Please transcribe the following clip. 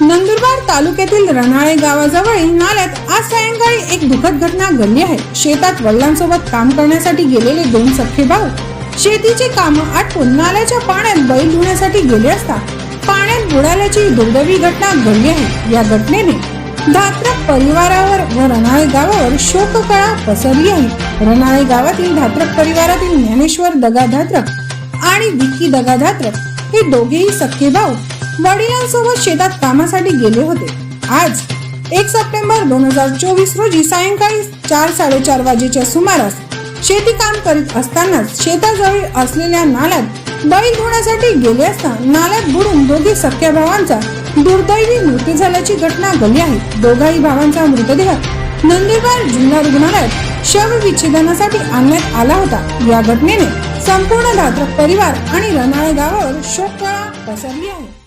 नंदुरबार तालुक्यातील रणाळे गावाजवळील नाल्यात आज सायंकाळी एक दुःखद घटना घडली आहे. शेतात वडिलांसोबत काम करण्यासाठी गेलेले दोन सख्खे भाऊ शेतीचे काम आटपून नाल्याच्या पाण्यात बैल धुण्यासाठी गेले असता पाण्यात बुडाल्याची दुर्दैवी घटना घडली आहे. या घटनेने धात्रक परिवारावर व रनाळे गावावर शोककळा पसरली आहे. रनाळे गावातील धात्रक परिवारातील ज्ञानेश्वर दगा धात्रक आणि विक्की दगा धात्रक हे दोघेही सख्खे भाऊ वडिलांसोबत शेतात कामासाठी गेले होते. आज एक सप्टेंबर दोन हजार चोवीस रोजी सायंकाळी चार साडेचार वाजेच्या सुमारास शेती काम करीत असतानाच शेताजवळ असलेल्या नाल्यात बैल धुण्यासाठी गेले असता नाल्यात बुडून दोघी सख्या भावांचा दुर्दैवी मृत्यू झाल्याची घटना घडली आहे. दोघाही भावांचा मृतदेह नंदुरबार जिल्हा रुग्णालयात शवविच्छेदनासाठी आणण्यात आला होता. या घटनेने संपूर्ण धात्रक परिवार आणि रनाळे गावावर शोककळा पसरली आहे.